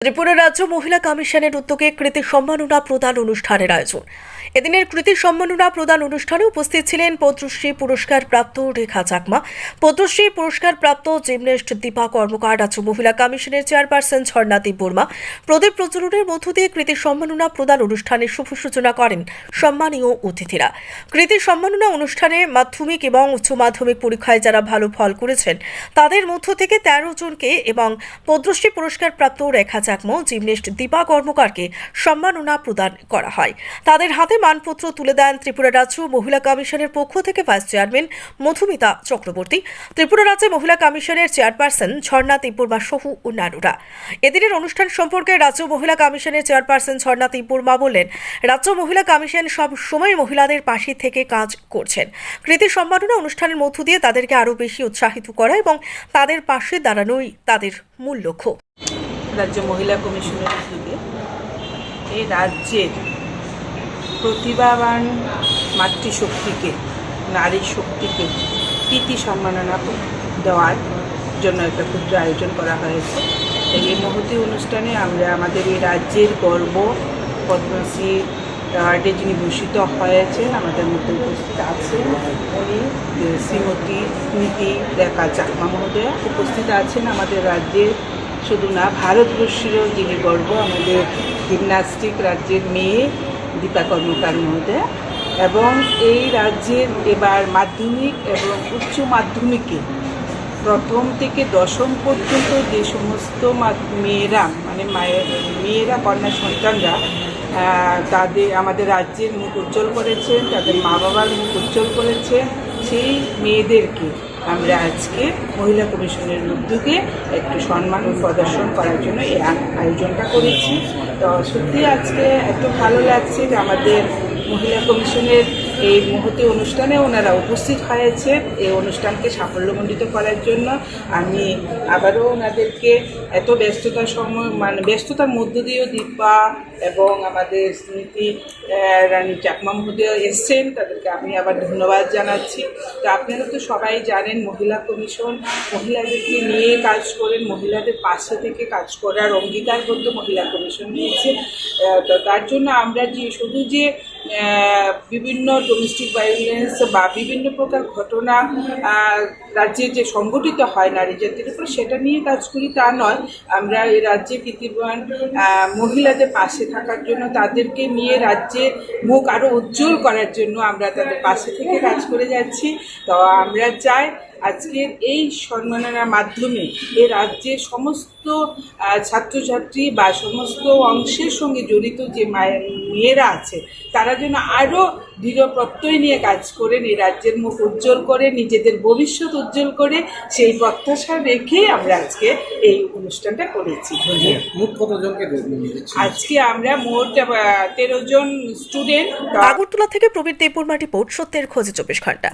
ত্রিপুরা রাজ্য মহিলা কমিশনের উদ্যোগে কৃতি সম্মাননা প্রদান অনুষ্ঠানের আয়োজন। এদিনের কৃতি সম্মাননা প্রদান অনুষ্ঠানে উপস্থিত ছিলেন পদ্মশ্রী পুরস্কার প্রাপ্ত রেখা চাকমা। পদ্মশ্রী পুরস্কার প্রাপ্ত জিমনেস্ট দীপা কর্মকার রাজ্য মহিলা কমিশনের চেয়ারপারসন ঝর্ণাদীপ বর্মা। প্রদীপ প্রজ্বলনের মধ্য দিয়ে কৃতি সম্মাননা প্রদান অনুষ্ঠানের শুভ সূচনা করেন সম্মানীয় অতিথিরা। কৃতি সম্মাননা অনুষ্ঠানে মাধ্যমিক এবং উচ্চ মাধ্যমিক পরীক্ষায় যারা ভালো ফল করেছেন, তাদের মধ্য থেকে তেরো জনকে এবং পদ্মশ্রী পুরস্কার প্রাপ্ত রেখা চাকমা জিমনেস্ট দীপা কর্মকারকে সম্মাননা প্রদান করা হয়। তাদের হাতে মানপত্র তুলে দেন ত্রিপুরা রাজ্য মহিলা কমিশনের পক্ষ থেকে ভাইস চেয়ারম্যান মধুমিতা চক্রবর্তী। ত্রিপুরা রাজ্যে মহিলা কমিশনের চেয়ারপারসন ঝর্ণা তিব্বর্মা সহ অন্যান্যরা এদিনের অনুষ্ঠান সম্পর্কে রাজ্য মহিলা কমিশনের চেয়ারপারসন ঝর্ণা তিব্বর্মা বললেন রাজ্য মহিলা কমিশন সব সময় মহিলাদের পাশে থেকে কাজ করছেন। কৃতি সম্মাননা অনুষ্ঠানের মধ্য দিয়ে তাদেরকে আরও বেশি উৎসাহিত করা এবং তাদের পাশে দাঁড়ানোই তাদের মূল লক্ষ্য। রাজ্য মহিলা কমিশনের এই রাজ্যের প্রতিভাবান মাতৃশক্তিকে নারী শক্তিকে কৃতি সম্মাননা দেওয়ার জন্য একটা ক্ষুদ্র আয়োজন করা হয়েছে। তাই এই মহতি অনুষ্ঠানে আমরা আমাদের এই রাজ্যের গর্ব পদ্মশ্রী অ্যাওয়ার্ডে যিনি ভূষিত হয়েছেন, আমাদের মধ্যে উপস্থিত আছেন উনি শ্রীমতী নীতি রেখা চাকমা মহোদয়া উপস্থিত আছেন আমাদের রাজ্যের শুধু না, ভারতবর্ষেরও যিনি গর্ব, আমাদের জিমনাস্টিক রাজ্যের মেয়ে দীপা কর্মকার মহোদয়া, এবং এই রাজ্যের এবার মাধ্যমিক এবং উচ্চ মাধ্যমিকে প্রথম থেকে দশম পর্যন্ত যে সমস্ত মেয়েরা মানে মায়ের, মেয়েরা, কন্যা, সন্তানরা তাদের, আমাদের রাজ্যের মুখ উজ্জ্বল করেছেন, তাদের মা বাবার মুখ উজ্জ্বল করেছেন, সেই মেয়েদেরকে আমরা আজকে মহিলা কমিশনের উদ্যোগে একটু সম্মান প্রদর্শন করার জন্য এই আয়োজনটা করেছি। তো সত্যি আজকে এত ভালো লাগছে যে আমাদের মহিলা কমিশনের এই মুহূর্তে অনুষ্ঠানে ওনারা উপস্থিত হয়েছে। এই অনুষ্ঠানকে সাফল্যমণ্ডিত করার জন্য আমি আবারও ওনাদেরকে এত ব্যস্ততার সময় মানে ব্যস্ততার মধ্য দিয়েও দীপা এবং আমাদের স্মৃতি রানী চাকমা মহোদয় এসছেন। তাদেরকে আমি আবার ধন্যবাদ জানাচ্ছি। তো আপনারা তো সবাই জানেন, মহিলা কমিশন মহিলাদেরকে নিয়ে কাজ করেন। মহিলাদের পাশে থেকে কাজ করার অঙ্গীকারবদ্ধ মহিলা কমিশন নিয়েছে। তো তার জন্য আমরা যে শুধু যে বিভিন্ন ডোমেস্টিক ভায়োলেন্স বা বিভিন্ন প্রকার ঘটনা রাজ্যে যে সংগঠিত হয় নারী জাতির উপর সেটা নিয়ে কাজ করি তা নয়। আমরা এই রাজ্যে কৃতিবান আহ, মহিলাদের পাশে থাকার জন্য তাদেরকে নিয়ে রাজ্যে মুখ আরও উজ্জ্বল করার জন্য আমরা তাদের পাশে থেকে কাজ করে যাচ্ছি। তো আমরা চাই আজকের এই সম্মাননার মাধ্যমে এ রাজ্যে সমস্ত ছাত্রছাত্রী বা সমস্ত অংশের সঙ্গে জড়িত যে মায়ের মেয়েরা আছে তারা যেন আরও দৃঢ় প্রত্যয় নিয়ে কাজ করেন এই রাজ্যের মুখ উজ্জ্বল করে নিজেদের ভবিষ্যৎ উজ্জ্বল করে সেই প্রত্যাশা রেখেই আমরা আজকে এই অনুষ্ঠানটা করেছি। মোট আজকে আমরা মোট তেরো জন স্টুডেন্ট আগরতলা থেকে প্রবীর দেববর্মা রিপোর্ট সত্যের খোঁজে চব্বিশ ঘণ্টা।